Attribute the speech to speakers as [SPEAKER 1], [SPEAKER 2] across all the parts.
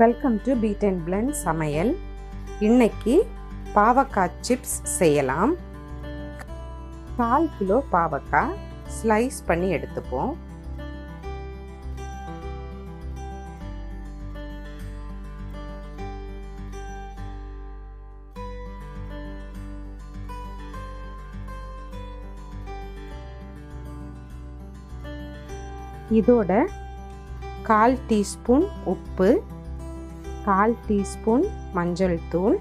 [SPEAKER 1] Welcome to beat and blend சமையல். இன்னைக்கு பாவக்காய் சிப்ஸ் செய்யலாம். கால் கிலோ பாவக்காய் ஸ்லைஸ் பண்ணி எடுத்துப்போம். இதோட கால் டீஸ்பூன் உப்பு கால் டீஸ்பூன் மஞ்சள் தூள்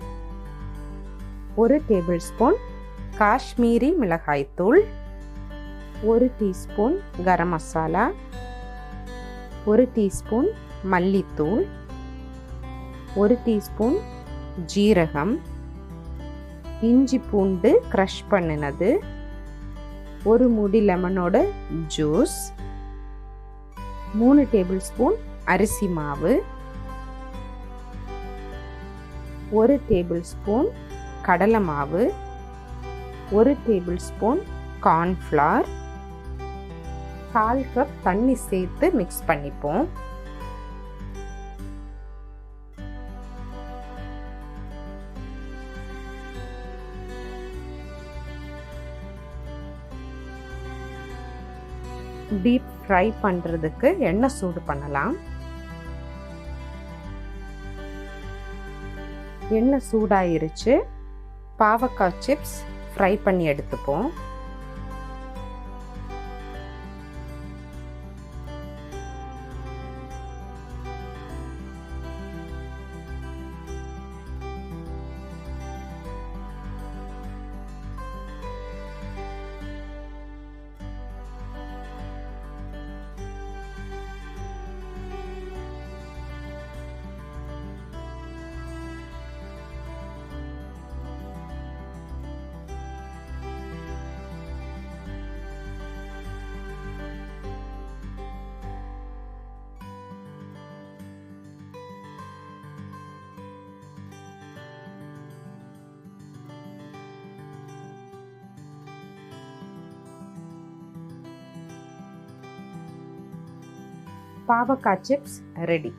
[SPEAKER 1] ஒரு டேபிள் ஸ்பூன் காஷ்மீரி மிளகாய்த்தூள் ஒரு டீஸ்பூன் கரம் மசாலா ஒரு டீஸ்பூன் மல்லித்தூள் ஒரு டீஸ்பூன் ஜீரகம் இஞ்சி பூண்டு க்ரஷ் பண்ணினது ஒரு முடி லெமனோட ஜூஸ் மூணு டேபிள் ஸ்பூன் அரிசி மாவு ஒரு டேபிள் ஸ்பூன் கடலை மாவு ஒரு டேபிள் ஸ்பூன் கார்ன்ஃப்ளார் கால் கப் தண்ணி சேர்த்து மிக்ஸ் பண்ணிப்போம். டீப் ஃப்ரை பண்ணுறதுக்கு எண்ணெய் சூடு பண்ணலாம். எண்ணெய் சூடாயிருச்சு. பாவக்காய் சிப்ஸ் ஃப்ரை பண்ணி எடுத்துப்போம். பாவக்காய் சிப்ஸ் ரெடி